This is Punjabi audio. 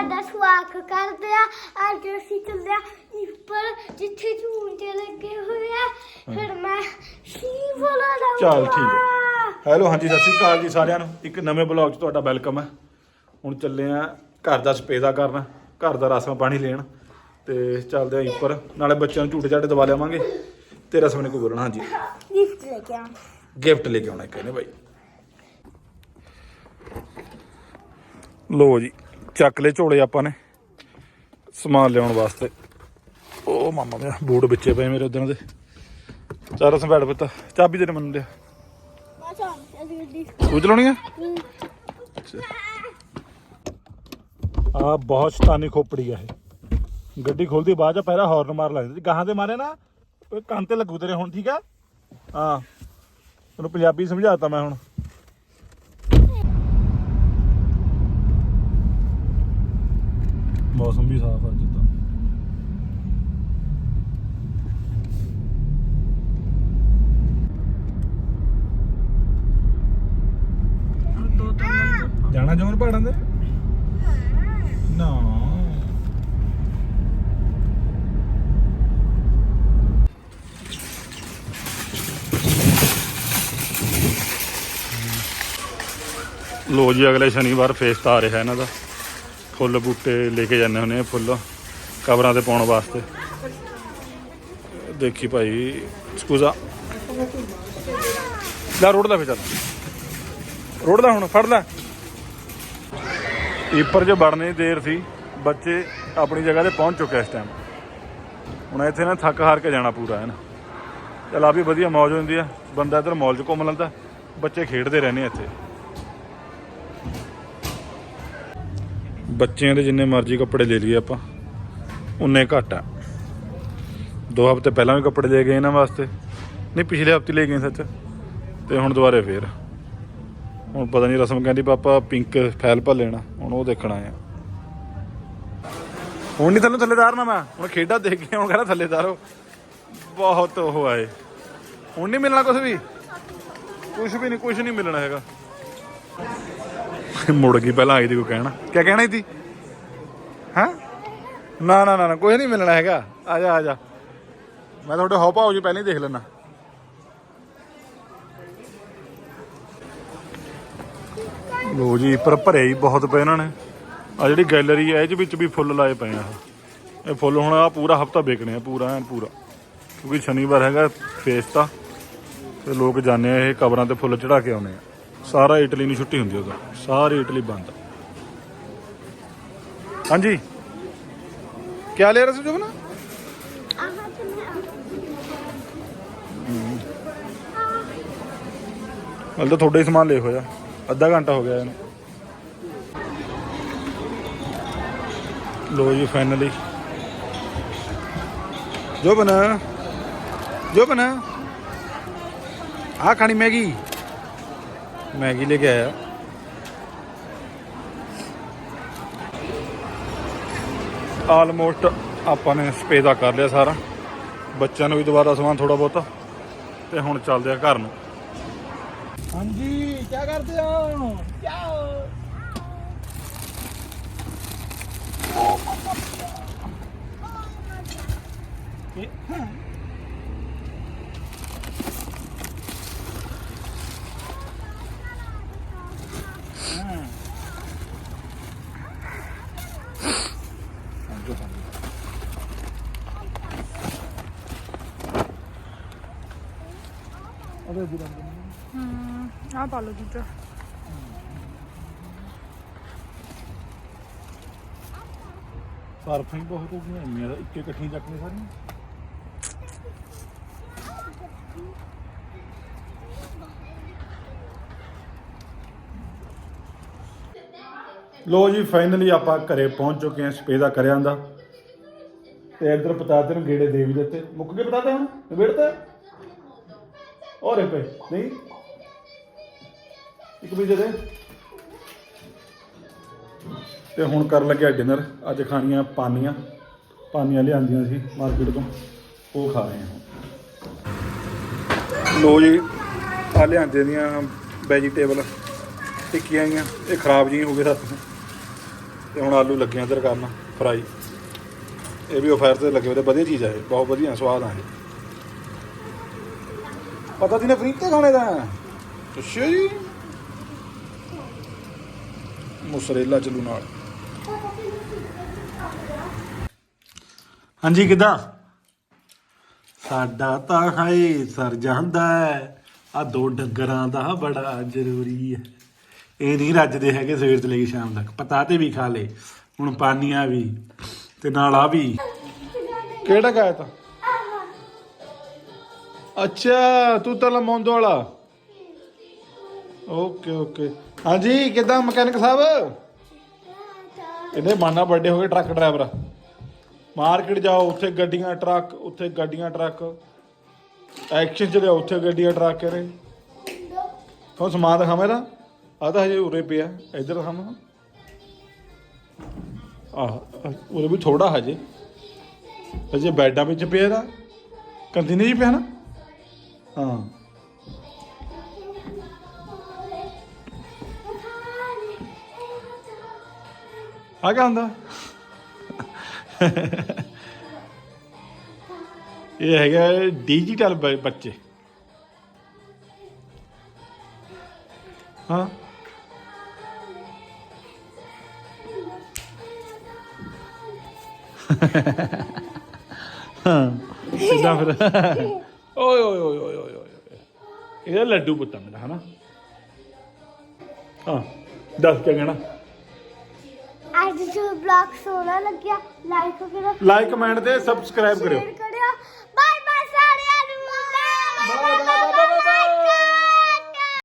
ਤੁਹਾਡਾ ਸਵਾਗਤ ਕਰਦੇ ਆ। ਅੱਜ ਅਸੀਂ ਚੱਲੇ ਆ ਉੱਪਰ ਜਿੱਥੇ ਝੂੰਟੇ ਲੱਗੇ ਹੋਏ ਆ। ਫਿਰ ਮੈਂ ਸੀ ਲਾਉਂਗਾ ਚੱਲ ਠੀਕ ਹੈ ਹੈਲੋ ਹਾਂਜੀ ਸਤਿ ਸ਼੍ਰੀ ਅਕਾਲ ਜੀ ਸਾਰਿਆਂ ਨੂੰ। ਇੱਕ ਨਵੇਂ ਬਲੌਗ 'ਚ ਤੁਹਾਡਾ ਵੈਲਕਮ ਹੈ ਹੁਣ ਚੱਲੇ ਆ ਘਰ ਦਾ ਸਪੇਦਾ ਕਰਨ ਘਰ ਦਾ ਰਸਮ ਪਾਣੀ ਲੈਣ। ਤੇ ਚੱਲਦੇ ਆ ਉੱਪਰ ਨਾਲੇ ਬੱਚਿਆਂ ਨੂੰ ਝੂਟੇ ਝਾਟੇ ਦਵਾ ਲਿਆਵਾਂਗੇ। ਤੇ ਰਸਮ ਨੇ ਕੋਈ ਬੋਲਣਾ ਹਾਂਜੀ? ਗਿਫਟ ਲੈ ਕੇ ਆ ਗਿਫਟ ਲੈ ਕੇ ਆਉਣਾ ਕਹਿੰਦੇ ਬਾਈ। ਲੋ ਜੀ ਚੱਕ ਲੈ ਝੋਲੇ ਆਪਾਂ ਨੇ, ਸਮਾਨ ਲਿਆਉਣ ਵਾਸਤੇ। ਉਹ ਮਾਮਾ ਮੇਰਾ ਬੂਟ ਵਿੱਚੇ ਪਏ ਮੇਰੇ ਉਦੋਂ ਦੇ। ਚਾਰ ਰਸਮ ਬੈਠ ਚਾਬੀ ਤੇਰੇ ਮੈਨੂੰ ਲਿਆ। ਤੂੰ ਚਲਾਉਣੀ ਆ? ਆ ਬਹੁਤ ਸ਼ਤਾਨੀ ਖੋਪੜੀ ਆ ਇਹ। ਗੱਡੀ ਖੋਲਦੀ, ਬਾਅਦ ਚ ਪਹਿਲਾਂ ਹਾਰਨ ਮਾਰ ਲੈਂਦੇ। ਗਾਹਾਂ ਤੇ ਮਾਰੇ ਨਾ ਕੰਨ ਤੇ ਲੱਗੂ ਤੇਰੇ ਹੁਣ, ਠੀਕ ਆ? ਹਾਂ। ਤੈਨੂੰ ਪੰਜਾਬੀ ਸਮਝਾਤਾ ਮੈਂ ਹੁਣ। ਮੌਸਮ ਵੀ ਸਾਫ਼ ਆ ਜਿੱਦਾਂ ਜਾਣਾ ਜੋਨ ਪਹਾੜਾਂ ਦੇ ਨਾ। ਲੋ ਜੀ, ਅਗਲੇ ਸ਼ਨੀਵਾਰ ਫੇਸ ਤਾਂ ਆ ਰਿਹਾ ਇਹਨਾਂ ਦਾ। ਫੁੱਲ ਬੂਟੇ ਲੈ ਕੇ ਜਾਂਦੇ ਹੁੰਦੇ ਆ ਫੁੱਲ, ਕਬਰਾਂ ਤੇ ਪਾਉਣ ਵਾਸਤੇ। ਦੇਖੀ ਭਾਈ, ਸਕੂਜ਼ਾ। ਲੈ ਰੋਡ ਦਾ ਫੇਰ ਚੱਲ। ਰੋਡ ਦਾ ਹੁਣ, ਫੜ ਲੈ। ਈਪਰ ਜੋ ਵੜਨੇ ਦੀ ਦੇਰ ਸੀ, ਬੱਚੇ ਆਪਣੀ ਜਗ੍ਹਾ ਤੇ ਪਹੁੰਚ ਚੁੱਕੇ ਇਸ ਟਾਈਮ ਹੁਣ ਇੱਥੇ ਨਾ ਥੱਕ ਹਾਰ ਕੇ ਜਾਣਾ ਪੂਰਾ ਹੈ ਨਾ ਚਲ ਆ ਵੀ ਵਧੀਆ ਮੌਜ ਹੁੰਦੀ ਆ। ਬੰਦਾ ਇੱਧਰ ਮੌਲ 'ਚ ਘੁੰਮ ਲੈਂਦਾ, ਬੱਚੇ ਖੇਡਦੇ ਰਹਿੰਦੇ ਇੱਥੇ। ਬੱਚਿਆਂ ਦੇ ਜਿੰਨੇ ਮਰਜ਼ੀ ਕੱਪੜੇ ਲੈ ਲਈਏ ਆਪਾਂ, ਉਨੇ ਘੱਟ ਆ। ਦੋ ਹਫ਼ਤੇ ਪਹਿਲਾਂ ਵੀ ਕੱਪੜੇ ਲੈ ਗਏ ਇਹਨਾਂ ਵਾਸਤੇ। ਨਹੀਂ, ਪਿਛਲੇ ਹਫ਼ਤੇ ਲੈ ਗਏ ਸੱਚ, ਤੇ ਹੁਣ ਦੁਬਾਰੇ ਫੇਰ। ਹੁਣ ਪਤਾ ਨਹੀਂ ਰਸਮ ਕਹਿੰਦੀ ਪਾਪਾ ਪਿੰਕ ਫੈਲ ਭਾ ਲੈਣਾ, ਹੁਣ ਉਹ ਦੇਖਣਾ ਆ। ਹੁਣ ਨਹੀਂ ਥੱਲੇ ਥੱਲੇਦਾਰ ਨਾ ਮੈਂ, ਹੁਣ ਖੇਡਾਂ ਦੇਖ ਕੇ ਹੁਣ ਕਹਿੰਦਾ ਥੱਲੇਦਾਰੋ ਬਹੁਤ ਉਹ ਆਏ। ਹੁਣ ਨਹੀਂ ਮਿਲਣਾ ਕੁਝ ਵੀ। ਕੁਝ ਵੀ ਨਹੀਂ ਕੁਝ ਨਹੀਂ ਮਿਲਣਾ ਹੈਗਾ। ਮੁੜ ਗਈ, ਪਹਿਲਾਂ ਆਈ ਦੀ ਕੋ ਕਹਿਣਾ? ਕੀ ਕਹਿਣਾ ਸੀ? ਹਾਂ? ਨਾ ਨਾ ਨਾ ਨਾ ਨਹੀਂ ਮਿਲਣਾ ਹੈਗਾ। ਆ ਜਾ ਆ ਜਾ। ਮੈਂ ਤੁਹਾਡੇ ਹੌਪਾ ਹੋ ਜੀ ਪਹਿਲਾਂ ਹੀ ਦੇਖ ਲੈਣਾ ਲੋ ਜੀ, ਪਰ ਭਰੇ ਹੀ ਬਹੁਤ ਪਏ ਇਹਨਾਂ ਨੇ। ਆ ਜਿਹੜੀ ਗੈਲਰੀ ਹੈ ਇਹਦੇ ਵਿੱਚ ਵੀ ਫੁੱਲ ਲਾਏ ਪਏ ਆ। ਇਹ ਫੁੱਲ ਹੁਣ ਆ ਪੂਰਾ ਹਫਤਾ ਵੇਚਣੇ ਆ, ਪੂਰਾ, ਐਨ ਪੂਰਾ। ਕਿਉਂਕਿ ਸ਼ਨੀਵਾਰ ਹੈਗਾ ਫੇਸ ਤਾਂ ਤੇ ਲੋਕ ਜਾਂਦੇ ਆ, ਇਹ ਕਬਰਾਂ ਤੇ ਫੁੱਲ ਚੜਾ ਕੇ ਆਉਣੇ ਆ। ਸਾਰਾ ਇਟਲੀ ਨੂੰ ਛੁੱਟੀ ਹੁੰਦੀ ਉਦੋਂ। ਸਾਰੀ ਇਟਲੀ ਬੰਦ। ਹਾਂਜੀ। ਕੀ ਲੈ ਰਹੇ ਸੀ ਜੁਗਨਾ? ਆਹਾਂ ਹਲ ਤਾਂ ਤੁਹਾਡਾ ਹੀ ਸਮਾਨ ਲੈ ਹੋਇਆ। ਅੱਧਾ ਘੰਟਾ ਹੋ ਗਿਆ ਇਹਨੂੰ। ਲੋ ਜੀ ਫਾਈਨਲੀ ਜੋ ਬਣਾ ਜੋ ਬਣਾ ਆ ਖਾਣੀ ਮੈਗੀ। ਮੈਗੀ ਲੈ ਕੇ ਆਇਆ। ਆਲਮੋਸਟ ਆਪਾਂ ਨੇ ਸਪੇਦਾ ਕਰ ਲਿਆ ਸਾਰਾ। ਬੱਚਿਆਂ ਨੂੰ ਵੀ ਦੁਬਾਰਾ ਸਮਾਨ ਥੋੜਾ ਬਹੁਤਾ। ਤੇ ਹੁਣ ਚੱਲਦੇ ਆ ਘਰ ਨੂੰ। ਹਾਂਜੀ ਕੀ ਕਰਦੇ ਹੋ? ਅਰੇ ਜੀ ਆ ਪਾ ਲਓ ਦੂਜਾ ਸਰਫਿੰਗ ਬਹੁਤ ਹੋ ਗਈਆਂ ਇੰਨੀਆਂ ਤਾਂ ਇੱਕੇ ਇਕੱਠੀਆਂ ਚੱਕਣੇ ਸਾਰੀਆਂ। ਲੋ ਜੀ ਫਾਈਨਲੀ ਆਪਾਂ ਘਰੇ ਪਹੁੰਚ ਚੁੱਕੇ ਹਾਂ ਸਪੇਦਾ ਕਰਿਆ ਦਾ। ਤੇ ਇੱਧਰ ਪਤਾਤੇ ਨੂੰ ਗੇੜੇ ਦੇ ਵੀ ਦਿੱਤੇ। ਮੁੱਕ ਗਏ ਪਤਾਤੇ ਹੁਣ ਨਿਬੇੜਤਾ? ਔਰੇ ਪਏ ਨਹੀਂ ਇੱਕ ਵੀ ਦੇ ਦੇ ਤੇ ਹੁਣ ਕਰਨ ਲੱਗਿਆ ਡਿਨਰ ਅੱਜ ਖਾਣੀਆਂ ਪਾਨੀਆਂ। ਪਾਨੀਆਂ ਲਿਆਂਦੀਆਂ ਸੀ ਮਾਰਕੀਟ ਤੋਂ, ਉਹ ਖਾ ਰਹੇ ਹਾਂ। ਲੋ ਜੀ ਆ ਲਿਆਂਦੇ ਦੀਆਂ ਵੈਜੀਟੇਬਲ ਟਿੱਕੀਆਂ ਆਈਆਂ, ਇਹ ਖਰਾਬ ਜੀ ਹੋ ਗਏ ਰਾਤ ਨੂੰ। ਤੇ ਹੁਣ ਆਲੂ ਲੱਗਿਆ ਆ ਇੱਧਰ ਕਰਨ ਫਰਾਈ ਇਹ ਵੀ ਆਫਰ ਤੇ ਲੱਗੇ ਹੋਏ ਵਧੀਆ ਚੀਜ਼ ਆ ਇਹ, ਬਹੁਤ ਵਧੀਆ, ਸਵਾਦ ਆ ਇਹ। ਪਤਾ ਤੀ ਨਾ ਫਰੀਤੇ ਖਾਣੇ ਦਾ? ਅੱਛਾ ਜੀ। ਮੁਸਰੇਲਾ ਚਲੂ ਨਾਲ। ਹਾਂਜੀ ਕਿਦਾਂ? ਸਾਡਾ ਤਾਂ ਹਾਏ ਸਰ ਜਾਂਦਾ ਹੈ। ਆ ਦੋ ਡੰਗਰਾਂ ਦਾ ਬੜਾ ਜ਼ਰੂਰੀ ਹੈ। ਇਹ ਨਹੀਂ ਰੱਜਦੇ ਹੈਗੇ ਸਵੇਰ ਤੋਂ ਲੈ ਕੇ ਸ਼ਾਮ ਤੱਕ। ਪਤਾ ਤੇ ਵੀ ਖਾ ਲੇ ਹੁਣ ਪਾਨੀਆਂ ਵੀ ਤੇ ਨਾਲ ਆ ਵੀ। ਕਿਹੜਾ ਗਾਇਆ ਤਾਂ? ਅੱਛਾ, ਤੂੰ ਤਾਂ ਲਮੋਂਦੋ ਵਾਲਾ। Okay okay. ਹਾਂਜੀ, ਕਿਦਾਂ ਮਕੈਨਿਕ ਸਾਹਿਬ? ਇਹਦੇ ਮਾਨਾ ਵੱਡੇ ਹੋ ਗਏ ਟਰੱਕ ਡਰਾਈਵਰ। ਮਾਰਕੀਟ ਜਾਓ, ਉੱਥੇ ਗੱਡੀਆਂ, ਟਰੱਕ, ਉੱਥੇ ਗੱਡੀਆਂ, ਟਰੱਕ। ਐਕਸ਼ਨ ਚ ਲਿਆਓ, ਉੱਥੇ ਗੱਡੀਆਂ, ਟਰੱਕ ਕਰੇ ਕੌਣ ਸਮਾਨ ਦਿਖਾਵਾਂ ਇਹਦਾ। ਆ ਤਾਂ ਹਜੇ ਉਰੇ ਪਿਆ, ਇੱਧਰ ਦਿਖਾਵਾਂ। ਆਹ, ਉਰੇ ਵੀ ਥੋੜਾ ਹਜੇ। ਹਜੇ ਬੈਡਾਂ ਵਿੱਚ ਪਿਆ ਇਹਦਾ। ਕੰਟੀਨੇ ਜੀ ਪਿਆ ਨਾ? ਹਾਂ। ਆ ਕਿਆ ਹੁੰਦਾ। ਇਹ ਹੈਗਾ ਡਿਜੀਟਲ ਬੱਚੇ। ਹਾਂ। ਹਾਂ। ਇਦਾਂ ਫਿਰ? ਓਏ ਓਏ ਓਏ ਓਏ ਓਏ ਓਏ ਇਹਦਾ ਲੱਡੂ ਪੁੱਤਾਂ ਮੇਰਾ ਹਨਾ? ਹਾਂ ਦੱਸ ਕਿਆ ਕਹਿਣਾ? ਅੱਜ ਜੋ ਬਲੌਗ ਸੋਹਣਾ ਲੱਗਿਆ ਲਾਈਕ ਕਰੋ। ਲਾਈਕ ਕਮੈਂਟ ਤੇ ਸਬਸਕ੍ਰਾਈਬ ਕਰਿਓ।